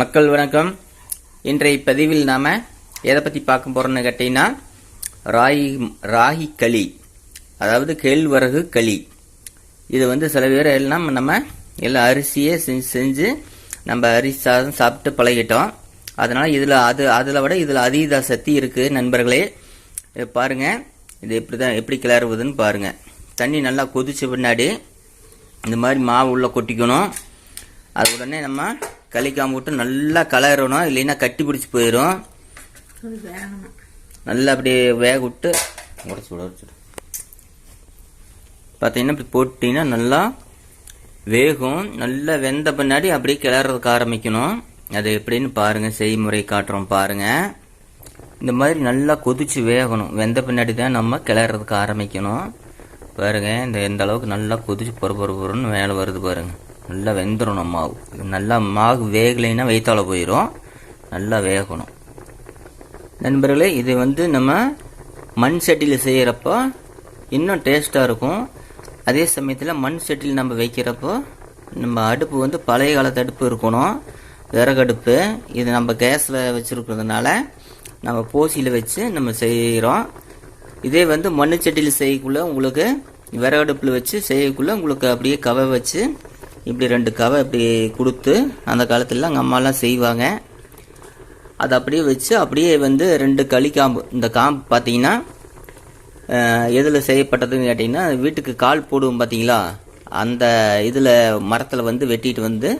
மக்கள் வணக்கம். இன்றைய பதிவில் நாம எதை பத்தி பார்க்க போறோம்னு கேட்டீங்கன்னா ராகி ராகி களி. அதாவது கேழ்வரகு களி. இது வந்து சில பேர் எல்லாம் நம்ம எல்லாம் அரிசியே செஞ்சு செஞ்சு நம்ம அரிசி சாதம் சாப்பிட்டு பழகிட்டோம். அதனால இதுல அது அதில் விட இதுல அதீத சக்தி இருக்கு நண்பர்களே. பாருங்க. இது எப்படி தான் எப்படி கிளறுவதுன்னு பாருங்க. தண்ணி நல்லா கொதிச்ச பின்னாடி இந்த மாதிரி மாவு உள்ள கொட்டிக்கணும். அது உடனே நம்ம களிக்காம விட்டு நல்லா கலரணும் இல்லைன்னா கட்டி பிடிச்சி போயிடும் வேகணும் நல்லா அப்படியே வேக விட்டு உடச்சு விட உடச்சு பார்த்தீங்கன்னா இப்படி போட்டிங்கன்னா நல்லா வேகும். நல்லா வெந்த பின்னாடி அப்படியே கிளறதுக்கு ஆரம்பிக்கணும். அது எப்படின்னு பாருங்கள் செய்முறை காட்டுறோம் பாருங்கள் இந்த மாதிரி நல்லா கொதிச்சு வேகணும். வெந்த பின்னாடி தான் நம்ம கிளறதுக்கு ஆரம்பிக்கணும். பாருங்கள் இந்த எந்த அளவுக்கு நல்லா கொதிச்சு பொறு பொறு பொறுன்னு மேலே வருது பாருங்கள் நல்லா வெந்துடணும் மாவு நல்லா மாவு வேகலைன்னா வயிற்றால் போயிடும் நல்லா வேகணும். நண்பர்களே இது வந்து நம்ம மண் சட்டியில் செய்கிறப்போ இன்னும் டேஸ்ட்டாக இருக்கும். அதே சமயத்தில் மண் சட்டியில் நம்ம வைக்கிறப்போ நம்ம அடுப்பு வந்து பழைய காலத்து அடுப்பு இருக்கணும். விறகடுப்பு இது நம்ம கேஸில் வச்சுருக்கிறதுனால நம்ம போசியில் வச்சு நம்ம செய்கிறோம் இதே வந்து மண் சட்டியில் செய்யக்குள்ளே உங்களுக்கு விறகடுப்பில் வச்சு செய்யக்குள்ளே உங்களுக்கு அப்படியே கவை வச்சு இப்படி ரெண்டு கவை இப்படி கொடுத்து அந்த காலத்தில் எங்கள் அம்மாலாம் செய்வாங்க. அதை அப்படியே வச்சு அப்படியே வந்து ரெண்டு களி காம்பு. இந்த காம்பு பார்த்தீங்கன்னா எதில் செய்யப்பட்டதுன்னு கேட்டிங்கன்னா வீட்டுக்கு கால் போடுவோம் பார்த்தீங்களா? அந்த இதில் மரத்தில் வந்து வெட்டிட்டு வந்து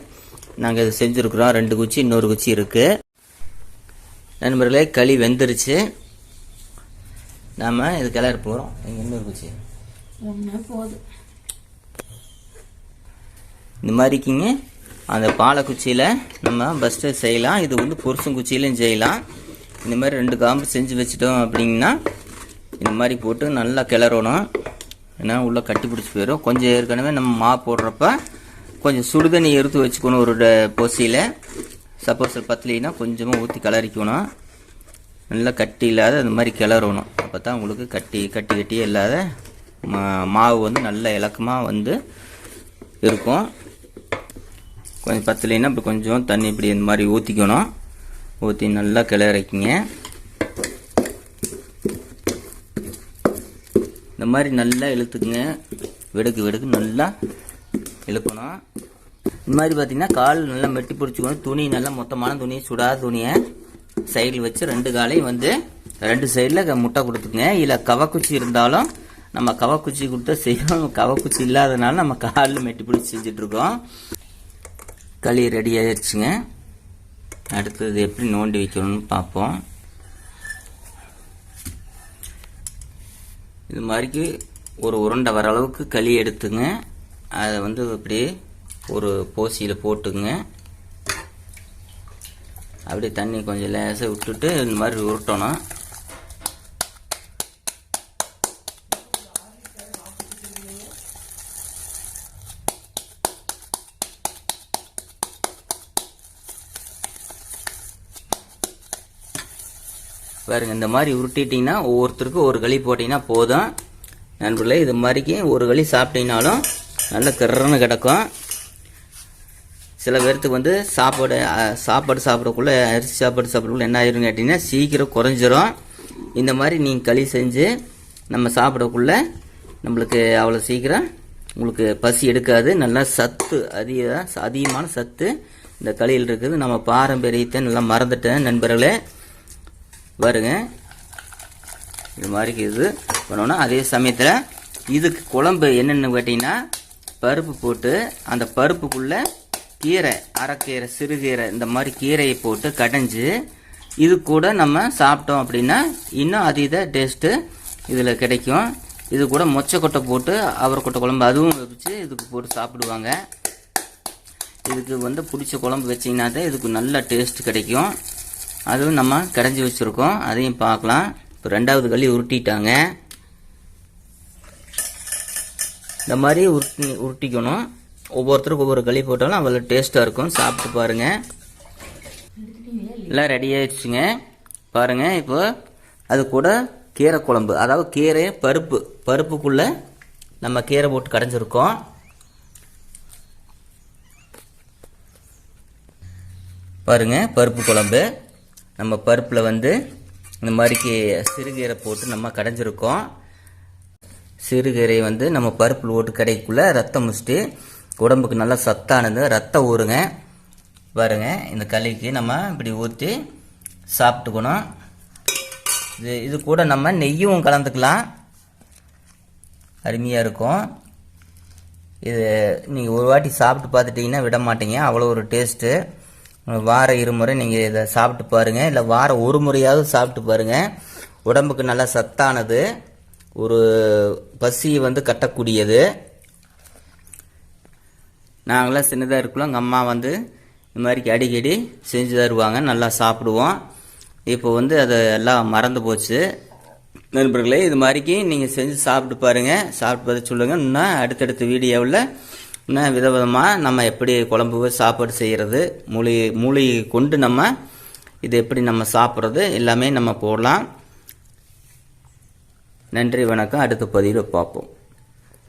நாங்கள் இது செஞ்சுருக்குறோம். ரெண்டு குச்சி இன்னொரு குச்சி இருக்குது நண்பர்களே களி வெந்துருச்சு. நாம் இது கிளற போகிறோம் இன்னொரு குச்சி. ஒன்று போதும். இந்த மாதிரிக்கிங்க அந்த பாலை குச்சியில் நம்ம ஃபஸ்ட்டு செய்யலாம். இது வந்து புருஷன் குச்சியிலையும் செய்யலாம். இந்த மாதிரி ரெண்டு காம்பு செஞ்சு வச்சிட்டோம் அப்படிங்கன்னா இந்த மாதிரி போட்டு நல்லா கிளறணும். ஏன்னா உள்ளே கட்டி பிடிச்சி போயிடும். கொஞ்சம் ஏற்கனவே நம்ம மா போடுறப்ப கொஞ்சம் சுடுதண்ணி எடுத்து வச்சுக்கணும் ஒரு பொசியில். சப்போஸ் பத்தலைன்னா கொஞ்சமாக ஊற்றி கிளறிக்கணும். நல்லா கட்டி இல்லாத அந்த மாதிரி கிளறணும். அப்போ தான் உங்களுக்கு கட்டி கட்டி கட்டியே இல்லாத மா- மாவு வந்து நல்ல இலக்கமாக வந்து இருக்கும். கொஞ்சம் பத்தலைன்னா அப்படி கொஞ்சம் தண்ணி இப்படி இந்த மாதிரி ஊற்றிக்கணும் ஊற்றி நல்லா கிளறிக்கிங்க. இந்த மாதிரி நல்லா இழுத்துக்குங்க. விடுக்கு விடுக்கு நல்லா இழுக்கணும். இந்த மாதிரி பார்த்தீங்கன்னா கால் நல்லா மெட்டி பிடிச்சிக்கணும் துணி நல்லா மொத்தமான துணி சுடாத துணியை சைடில் வச்சு ரெண்டு காலையும் வந்து ரெண்டு சைடில் முட்டை கொடுத்துக்குங்க. இல்லை கவக்குச்சி இருந்தாலும் நம்ம கவக்குச்சி கொடுத்தா செய்யணும். கவக்குச்சி இல்லாதனால நம்ம காலில் மெட்டி பிடிச்சி செஞ்சுட்டு இருக்கோம். களி ரெடி ஆயிடுச்சுங்க அடுத்தது எப்படி நோண்டி வைக்கணும்னு பார்ப்போம். இது மாதிரிக்கு ஒரு உருண்டை வர அளவுக்கு களி எடுத்துங்க. அதை வந்து அப்படியே ஒரு போசியில் போட்டுங்க. அப்படியே தண்ணி கொஞ்சம் லேசாக விட்டுட்டு இந்த மாதிரி உருட்டணும். பாருங்கள் இந்த மாதிரி உருட்டிட்டிங்கன்னா ஒவ்வொருத்தருக்கும் ஒரு களி போட்டிங்கன்னா போதும். நண்பர்களே இது மாதிரிக்கு ஒரு களி சாப்பிட்டீங்கனாலும் நல்ல கர்றன்னு கிடக்கும். சில பேர்த்துக்கு வந்து சாப்பாடு சாப்பாடு சாப்பிடக்குள்ளே அரிசி சாப்பாடு சாப்பிடக்குள்ள என்ன ஆயிரும் கேட்டிங்கன்னா சீக்கிரம் குறைஞ்சிரும். இந்த மாதிரி நீங்கள் களி செஞ்சு நம்ம சாப்பிடக்குள்ள நம்மளுக்கு அவ்வளோ சீக்கிரம் உங்களுக்கு பசி எடுக்காது. நல்லா சத்து அதிக அதிகமான சத்து இந்த களியில் இருக்குது. நம்ம பாரம்பரியத்தை நல்லா மறந்துட்டேன் நண்பர்களே. பாருங்க. இது மாதிரி இது பண்ணணும் அதே சமயத்தில் இதுக்கு குழம்பு என்னென்னு கேட்டிங்கன்னா பருப்பு போட்டு அந்த பருப்புக்குள்ளே கீரை அரைக்கீரை சிறுகீரை இந்த மாதிரி கீரையை போட்டு கடைஞ்சி இது கூட நம்ம சாப்பிட்டோம் அப்படின்னா இன்னும் அதீத டேஸ்ட்டு இதில் கிடைக்கும். இது கூட மொச்சக்கொட்டை போட்டு அவரைக்கொட்டை குழம்பு அதுவும் வச்சு இதுக்கு போட்டு சாப்பிடுவாங்க. இதுக்கு வந்து பிடிச்ச குழம்பு வச்சிங்கன்னா தான் இதுக்கு நல்ல டேஸ்ட் கிடைக்கும். அதுவும் நம்ம கடைஞ்சி வச்சுருக்கோம். அதையும் பார்க்கலாம். இப்போ ரெண்டாவது களி உருட்டிட்டாங்க. இந்த மாதிரி உருட்டி உருட்டிக்கணும். ஒவ்வொருத்தருக்கும் ஒவ்வொரு களி போட்டாலும் அவ்வளோ டேஸ்ட்டாக இருக்கும். சாப்பிட்டு பாருங்கள் எல்லாம் ரெடி ஆயிடுச்சுங்க. பாருங்கள் இப்போ அது கூட கீரை குழம்பு. அதாவது கீரை பருப்பு. பருப்புக்குள்ளே நம்ம கீரை போட்டு கடைஞ்சிருக்கோம். பாருங்க பருப்பு குழம்பு. நம்ம பருப்பில் வந்து இந்த மாதிரிக்கு சிறுகீரை போட்டு நம்ம கடைஞ்சிருக்கோம். சிறுகீரை வந்து நம்ம பருப்பில் போட்டு கடைக்குள்ளே ரத்தம் முடிச்சுட்டு உடம்புக்கு நல்லா சத்தானது. ரத்தம் ஊறுங்க. பாருங்க இந்த களிக்கு நம்ம இப்படி ஊற்றி சாப்பிட்டுக்கணும். இது இது கூட நம்ம நெய்யும் கலந்துக்கலாம். அருமையாக இருக்கும். இது நீங்கள் ஒரு வாட்டி சாப்பிட்டு பார்த்துட்டிங்கன்னா விட மாட்டீங்க அவ்வளோ ஒரு டேஸ்ட்டு வார இருமுறை நீங்கள் இதை சாப்பிட்டு பாருங்கள் இல்லை வாரம் ஒரு முறையாவது சாப்பிட்டு பாருங்கள் உடம்புக்கு நல்லா சத்தானது. ஒரு பசியை வந்து கட்டக்கூடியது. நாங்களாம் சின்னதாக இருக்கலாம் எங்கள் அம்மா வந்து இந்த மாதிரிக்கு அடிக்கடி செஞ்சு தருவாங்க நல்லா சாப்பிடுவோம். இப்போ வந்து அது எல்லாம் மறந்து போச்சு. நண்பர்களே இது மாதிரிக்கு நீங்கள் செஞ்சு சாப்பிட்டு பாருங்கள் சாப்பிட்டு பார்த்து சொல்லுங்கள் இன்னும் அடுத்தடுத்த வீடியோவில் இன்னும் விதவிதமாக நம்ம எப்படி குழம்பு சாப்பாடு செய்கிறது மூலிகை மூலிகை கொண்டு நம்ம இது எப்படி நம்ம சாப்பிட்றது எல்லாமே நம்ம போடலாம். நன்றி வணக்கம். அடுத்த பதிவில் பார்ப்போம்.